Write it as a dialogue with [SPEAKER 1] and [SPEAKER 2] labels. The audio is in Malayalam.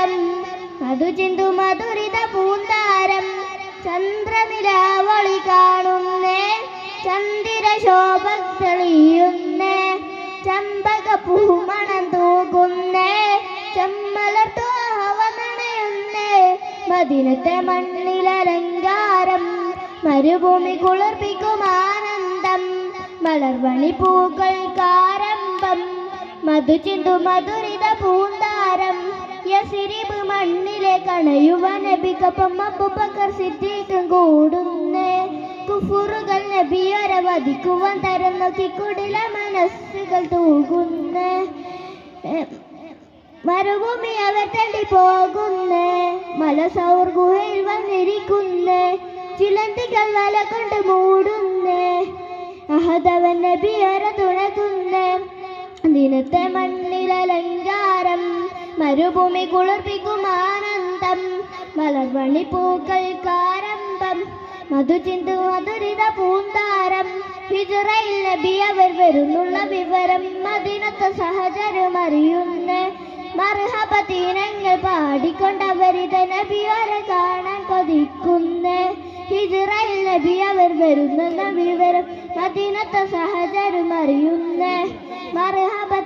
[SPEAKER 1] കാരമ്പം മധു ചിന്തു മധുരിത പൂന്താരം ചന്ദ്രനിലാവളി കാണുന്നേ ചന്ദ്ര ശോഭ തെളിയുന്നേ ചമ്പക പൂമണം തൂകുന്നേ ചമ്മല ഹവ നനയുന്നേ മദിനത്തെ മണ്ണിലലങ്കാരം മരുഭൂമി കുളിർപ്പിക്കും ആനന്ദം മലർവണി പൂക്കൾ കാരമ്പം മധു ചിന്തു മധുരിത പൂന്താരം യസിരിബ് മണ്ണിലെ കണയുവാൻ നബിക്കൊപ്പം അബുബക്കർ സിദ്ദീഖും കൂടുന്നേ. കുഫുറുകൾ നബിയോരെ വധിക്കുവാൻ തരം നോക്കി മനസ്സുകൾ തൂകുന്നേ. മരുഭൂമി അവർ തള്ളി പോകുന്നേ. മലസൗർ ഗുഹയിൽ വന്നിരിക്കുന്നേ. ചിലന്തികൾ വല കൊണ്ട് മൂടുന്നേ. അഹദവൻ നബിയോരെ തുണക്കുന്നേ. ദിനത്തെ മരുഭൂമി കുളിർപ്പിക്കുമാനന്ദം മലർവണി പൂക്കൾ കാരമ്പം മധുചിന്തു മധുരിത പൂന്താരം. ഹിജുറയിൽ നബി അവർ വരുന്നുള്ള വിവരം മദിനത്തെ സഹചരം അറിയുന്ന മർഹബത്തീനങ്ങൾ പാടിക്കൊണ്ടവരിത നബിയോരെ കാണാൻ കൊതിക്കുന്ന ഹിജുറയിൽ നബി അവർ വരുന്നുള്ള വിവരം മദീനത്തെ സഹചരം അറിയുന്ന മർഹബത്തി